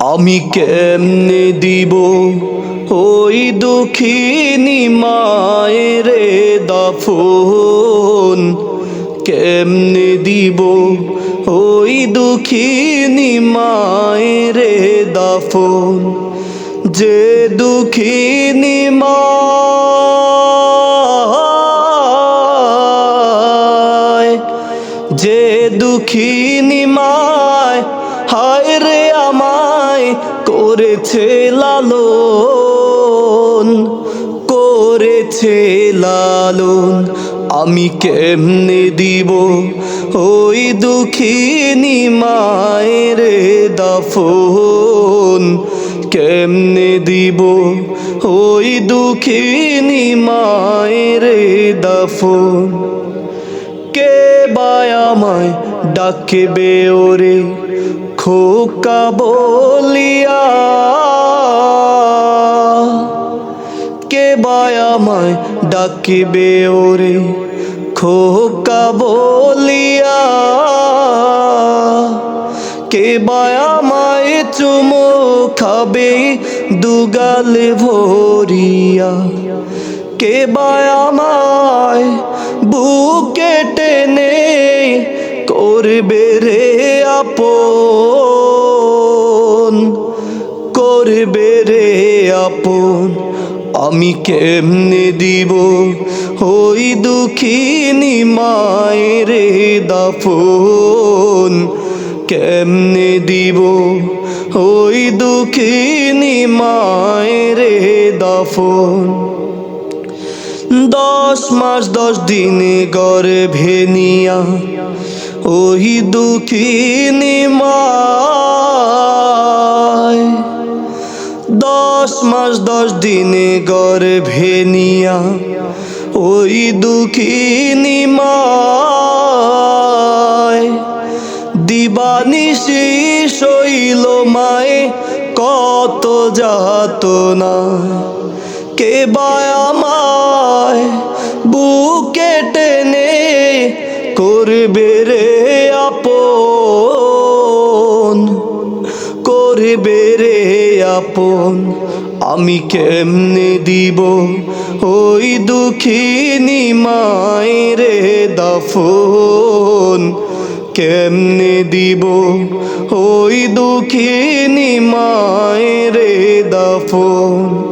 আমি কেমনে দিব ওই দুঃখিনী মায়ের দাফন? কেমনে দিব ওই দুঃখিনী মায়ের দাফন? যে দুঃখিনী মায় যে দুঃখিনী মায় হায় রে আমায় করেছে লালন করেছে লালন। আমি কেমনে দিব ওই দুঃখিনী মায়ের দাফন? কেমনে দিব ওই দুঃখিনী মায়ের দাফন? কে বায় বায়ামায় ডাকবে ওরে? খোকা বলিয়া, কে বায়ামায় ডাকবে ওরে? খোকা বলিয়া, কে বায়ামায় চুমো খাবে দুগাল ভরিয়া? কে বায়ামায় বুকে টেনে করবে রে আপন করবে রে আপন? আমি কেমনে দিব ওই দুঃখিনী মায়ের দাফন? কেমনে দিব ওই দুঃখিনী মায়ের দাফন? দশ মাস দশ দিনে গড়ে ভেনিয়া ওই দুঃখিনী মায় দশ মাস, দশ দিনে গড়ে ভেনিয়া ওই দুঃখিনী মায়। দিবানিশি শৈল মায়ে, কত যাত না কে বায়ামায় বুকে টেনে করবে রে আপন? করবে আপন আমি কেমনে দিব? ওই দুঃখিনী মায়ের দাফন কেমনে দিব? ওই দুঃখিনী মায়ের দাফন।